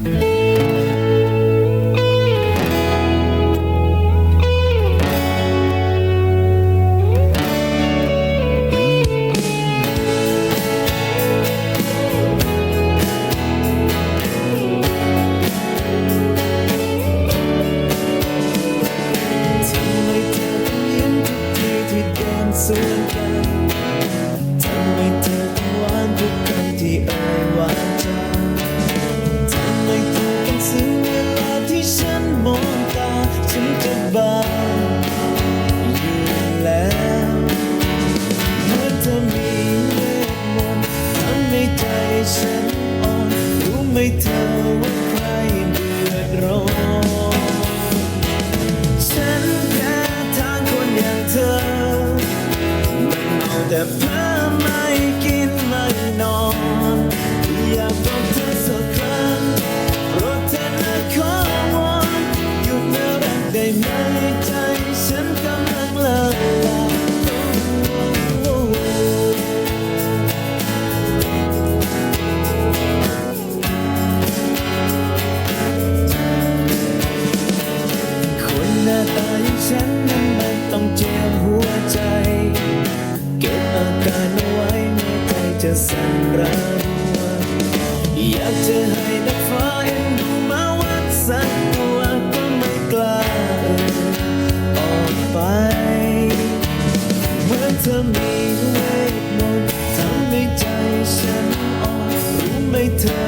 Mm-hmm. ธอ มันเอาแต่เพื่อไม่กินไม่นอน อยากบอกเธอสักครั้งราะเธอนะขอวอนอยู่เมื่อไได้ไหม อแสนรัอยากจะให้ดับฟ้าเอ็นดูมาวัดสักตัวก็ไม่กล้าออกไปเมื่อเธอมีเวทมนต์ทำให้ใจฉันอ่อนรู้ไหมเธอ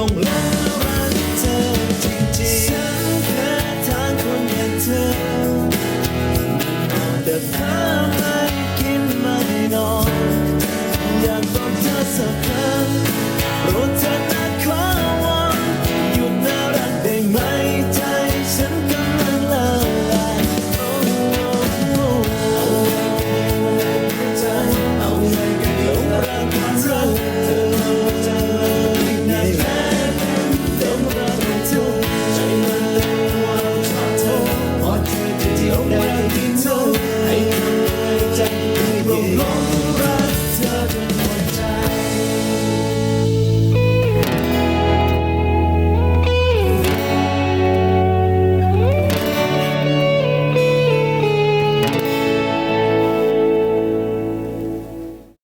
ลงแล้วรักเธอจริงๆสังฆทานคนอย่างเธอ